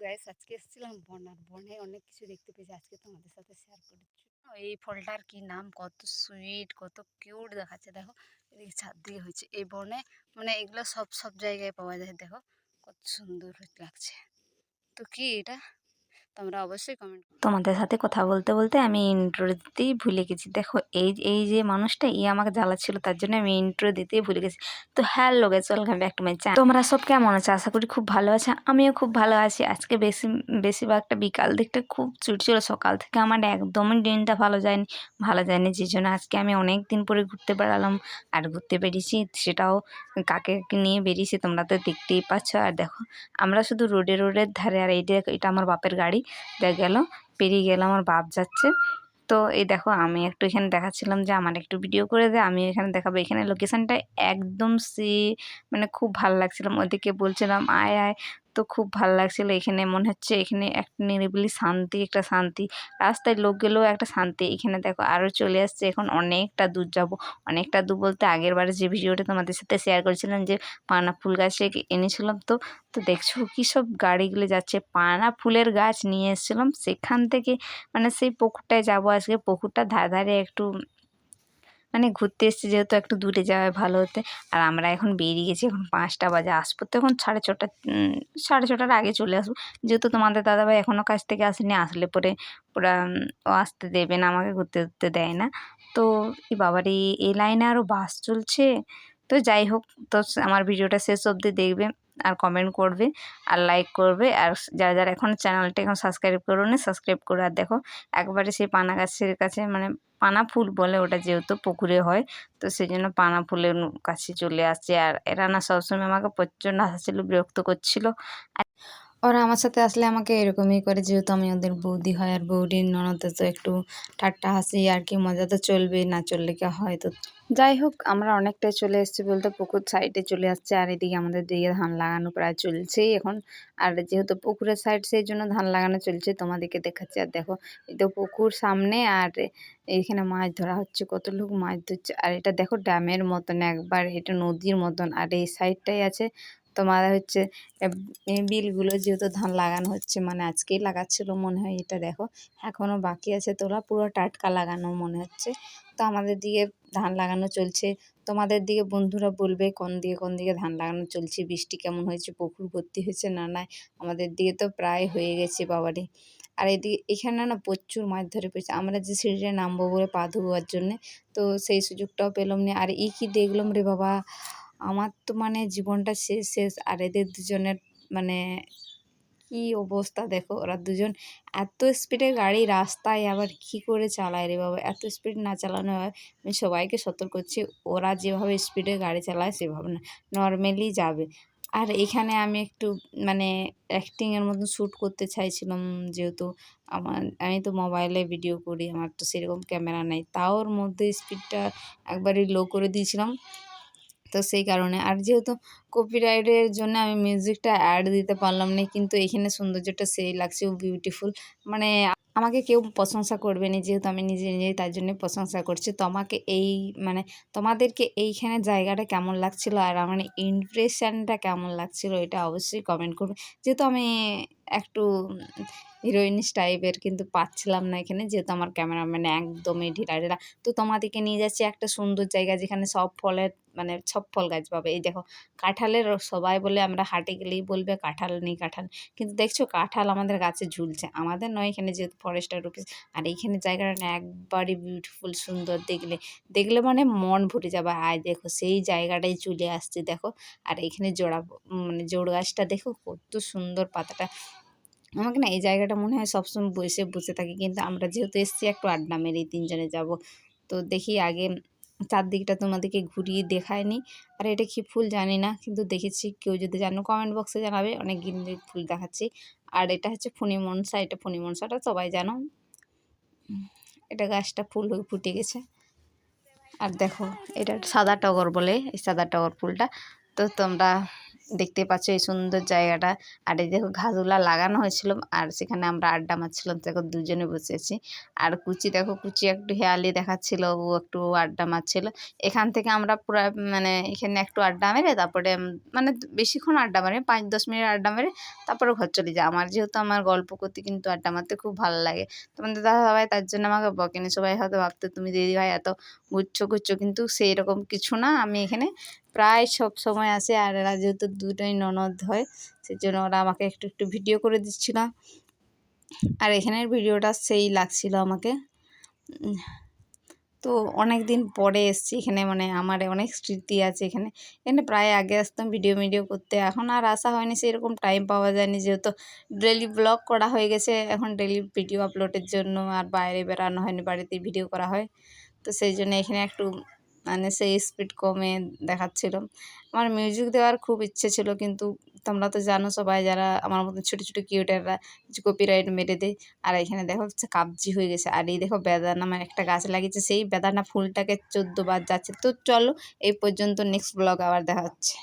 Guys আজকে এসেছিলাম বনার বনে। অনেক কিছু দেখতে পেয়েছি। আজকে তোমাদের সাথে শেয়ার করছি। এই ফলটার কি নাম? কত সুইট কত কিউট দেখাচ্ছে। দেখো, এদিকে ছাদ দিয়ে হয়েছে এই বনে। মানে এগুলো সব সব জায়গায় পাওয়া যায়। দেখো, কত সুন্দর লাগছে। তো কি এটা? তোমরা অবশ্যই কমেন্ট তোমাদের সাথে কথা বলতে বলতে আমি ইন্ট্রো দিতেই ভুলে গেছি। দেখো, এই এই যে মানুষটা ই আমাকে জ্বালাচ্ছিল, তার জন্য আমি ইন্ট্রো দিতেই ভুলে গেছি। তো হ্যালো গেছ welcome back to my channel তোমরা সব কেমন আছে? আশা করি খুব ভালো আছে। আমিও খুব ভালো আছি। আজকে বেশি, বেশিরভাগটা বিকাল দিকটা খুব চুট ছিল সকাল থেকে। আমার একদমই দিনটা ভালো যায়নি ভালো যায়নি, যে জন্য আজকে আমি অনেক দিন পরে ঘুরতে বেড়ালাম। আর ঘুরতে বেরিয়েছি, সেটাও কাকে নিয়ে বেরিয়েছি তোমরা তো দেখতেই পাচ্ছ। আর দেখো, আমরা শুধু রোডে, রোডের ধারে। আর এইটা এটা আমার বাপের গাড়ি। দেখ গেল, পেরিয়ে গেল, আমার বাপ যাচ্ছে। তো এই দেখো, আমি একটু এখানে দেখাচ্ছিলাম যে, আমার একটু ভিডিও করে দে, আমি এখানে দেখাবো। এখানে লোকেশানটা একদম সে মানে খুব ভালো লাগছিলাম ওদিকে বলছিলাম, আয় আয়। তো খুব ভালো লাগছিল। এখানে মনে হচ্ছে এখানে একটা নিরিবিলি শান্তি, একটা শান্তি। রাস্তায় লোক গেলেও একটা শান্তি। এখানে দেখো আরও চলে আসছে। এখন অনেকটা দূর যাব। অনেকটা দূর বলতে আগের বারে যে ভিডিওটা তোমাদের সাথে শেয়ার করেছিলাম যে পানা ফুল গাছে এনেছিলাম তো তো দেখছ কী সব গাড়িগুলো যাচ্ছে। পানা ফুলের গাছ নিয়ে এসেছিলাম। সেখান থেকে মানে সেই পুকুরটায় যাব আজকে। পুকুরটার ধারে ধারে একটু মানে ঘুরতে এসেছি যেহেতু একটু দূরে যাওয়ায় ভালো হতে। আর আমরা এখন বেরিয়ে গেছি, এখন পাঁচটা বাজে আসব তো এখন সাড়ে ছটা সাড়ে ছটার আগে চলে আসব। যেহেতু তোমাদের দাদাভাই এখনও কাছ থেকে আসেনি, আসলে পরে ওরা ও আসতে দেবে না, আমাকে ঘুরতে ঘুরতে দেয় না। তো এই বাবারে এই লাইনে আরও বাস চলছে। তো যাই হোক, তো আমার ভিডিওটা শেষ অবধি দেখবে আর কমেন্ট করবে আর লাইক করবে। আর যারা যারা এখন চ্যানেলটা এখন সাবস্ক্রাইব করো না সাবস্ক্রাইব করে আর দেখো। একবারে সেই পানা গাছের কাছে মানে পানা ফুল বলে, ওটা যেহেতু পুকুরে হয়, তো সেই জন্য পানা ফুলের কাছে চলে আসছে। আর এরা না সবসময় আমাকে প্রচণ্ড হাসছিল বিরক্ত করছিল। ওরা আমার সাথে আসলে আমাকে এরকমই করে, যেহেতু আমি ওদের বৌদি হয় আর বৌদির ননদে, তো একটু ঠাট্টা হাসি আর কি, মজা তো চলবেই, না চললে কি হয়? তো যাই হোক, আমরা অনেকটাই চলে এসেছি বলতে পুকুর সাইডে চলে আসছে, আর এদিকে আমাদের দিকে ধান লাগানো প্রায় চলছেই এখন। আর যেহেতু পুকুরের সাইড, সেই জন্য ধান লাগানো চলছে, তোমাদেরকে দেখাচ্ছি। আর দেখো, এই তো পুকুর সামনে, আর এইখানে মাছ ধরা হচ্ছে, কত লোক মাছ ধরছে। আর এটা দেখো, ড্যামের মতন একবার, এটা নদীর মতন, আর এই সাইডটাই আছে। তোমার হচ্ছে বিলগুলো যেহেতু ধান লাগানো হচ্ছে মানে আজকেই লাগাচ্ছিল মনে হয় এটা দেখো। এখনও বাকি আছে তোলা, পুরো টাটকা লাগানো মনে হচ্ছে। তো আমাদের দিকে ধান লাগানো চলছে। তোমাদের দিকে বন্ধুরা বলবে কোন দিকে কোন দিকে ধান লাগানো চলছে, বৃষ্টি কেমন হয়েছে, পুকুর ভর্তি হয়েছে না না আমাদের দিকে তো প্রায় হয়ে গেছে বাবারে। আর এদিকে, এখানে না প্রচুর মাছ ধরে পেয়েছে আমরা যে সিঁড়িটা নামবো বলে পা ধোয়ার জন্যে, তো সেই সুযোগটাও পেলাম না। আর ই কি দেখলাম রে বাবা? আমার তো মানে জীবনটা শেষ শেষ। আর এদের দুজনের মানে কি অবস্থা দেখো? ওরা দুজন এত স্পিডে গাড়ি রাস্তায় আবার কি করে চালায় রে বাবা? এত স্পিড না চালানো হয়। আমি সবাইকে সতর্ক করছি, ওরা যেভাবে স্পিডে গাড়ি চালায় সেভাবে না নর্মালি যাবে। আর এখানে আমি একটু মানে অ্যাক্টিংয়ের মতন শ্যুট করতে চাইছিলাম যেহেতু আমার, আমি তো মোবাইলে ভিডিও করি, আমার তো সেরকম ক্যামেরা নেই। তাও ওর মধ্যে স্পিডটা একবারই লো করে দিয়েছিলাম। তো সেই কারণে। আর যেহেতু কপিরাইটের জন্য আমি মিউজিকটা অ্যাড দিতে পারলাম না, কিন্তু এখানে সৌন্দর্যটা সেই লাগছে বিউটিফুল মানে আমাকে কেউ প্রশংসা করবে না, যেহেতু আমি নিজে নিজেই তার জন্য প্রশংসা করছি। তোমাকে এই মানে তোমাদেরকে এইখানে জায়গাটা কেমন লাগছিল আর আমার ইমপ্রেশনটা কেমন লাগছিল, এটা অবশ্যই কমেন্ট করবে। যেহেতু আমি একটু হিরোইনিস টাইপের কিন্তু পাচ্ছিলাম না এখানে। যেহেতু আমার ক্যামেরাম্যান একদমই ঢিলা ঢিলা তো তোমাদেরকে নিয়ে যাচ্ছি একটা সুন্দর জায়গা যেখানে সব ফলের মানে সব ফল গাছ পাবে। এই দেখো, কাঁঠালের সবাই বলে আমরা হাটে গেলেই বলবে কাঁঠাল নেই কাঁঠাল। কিন্তু দেখছ, কাঁঠাল আমাদের গাছে ঝুলছে। আমাদের নয় এখানে যেহেতু ফরেস্টার অফিস আর এইখানে জায়গাটা না একবারই বিউটিফুল সুন্দর দেখলে। দেখলে মানে মন ভরে যাবে। আয় দেখো, সেই জায়গাটাই চলে আসছে, দেখো। আর এখানে জোড়া মানে জোড় গাছটা দেখো, কত সুন্দর পাতাটা। আমাকে না এই জায়গাটা মনে হয় সবসময় বসে বসে থাকি। কিন্তু আমরা যেহেতু এসেছি একটু আড্ডা মেরে তিনজনে যাব। তো দেখি আগে চারদিকটা তোমাদেরকে ঘুরিয়ে দেখায়নি। আর এটা কি ফুল জানি না, কিন্তু দেখেছি কেউ যদি জানো কমেন্ট বক্সে জানাবে। অনেক গিন্দি ফুল দেখাচ্ছি। আর এটা হচ্ছে ফণি মনসা এটা ফণি মনসাটা সবাই জানো। এটা গাছটা ফুল হয়ে ফুটে গেছে। আর দেখো, এটা সাদা টগর বলে, এই সাদা টগর ফুলটা। তো তোমরা দেখতে পাচ্ছ এই সুন্দর জায়গাটা। আর এই দেখো ঘাসগুলা লাগানো হয়েছিল আর সেখানে আমরা আড্ডা মারছিলাম। দেখো দুজনে বসে আছি। আর কুচি, দেখো কুচি একটু হেয়ালি দেখাচ্ছিল, ও একটু আড্ডা মারছিল। এখান থেকে আমরা পুরো মানে এখানে একটু আড্ডা মেরে তারপরে মানে বেশিক্ষণ আড্ডা মারে, পাঁচ দশ মিনিট আড্ডা মেরে, তারপরে ঘর চলে যায় আমার যেহেতু আমার গল্প করতে কিন্তু আড্ডা মারতে খুব ভালো লাগে। তোমাদের দাদা ভাই তার জন্য আমাকে বকেনি। সবাই হয়তো ভাবতো, তুমি দিদি ভাই এত গুচ্ছ গুচ্ছ। কিন্তু সেই রকম কিছু না। আমি এখানে প্রায় সব সময় আসে আর এরা যেহেতু দুটোই ননদ হয় সেই জন্য ওরা আমাকে একটু একটু ভিডিও করে দিচ্ছিল। আর এখানের ভিডিওটা সেই লাগছিল আমাকে। তো অনেক দিন পরে এসছি এখানে মানে আমার অনেক স্মৃতি আছে এখানে। এখানে প্রায় আগে আসতাম ভিডিও মিডিও করতে, এখন আর আসা হয়নি, সেরকম টাইম পাওয়া যায়নি। যেহেতু ডেলি ব্লগ করা হয়ে গেছে, এখন ডেলি ভিডিও আপলোডের জন্য আর বাইরে বেরানো হয়নি বাড়িতে ভিডিও করা হয়। তো সেই জন্য এখানে একটু মানে সেই স্পিড কমে দেখাচ্ছিল। আমার মিউজিক দেওয়ার খুব ইচ্ছে ছিল কিন্তু তোমরা তো জানো সবাই যারা আমার মতন ছোটো ছোটো কিউটাররা কিছু কপিরাইট মেরে দেয়। আর এখানে দেখো কাবজি হয়ে গেছে। আর এই দেখো বেদানা মানে একটা গাছ লাগিয়েছে। সেই বেদানা ফুলটাকে চোদ্দ বার যাচ্ছে। তো চলো এই পর্যন্ত নেক্সট ব্লগ আবার দেখা হচ্ছে।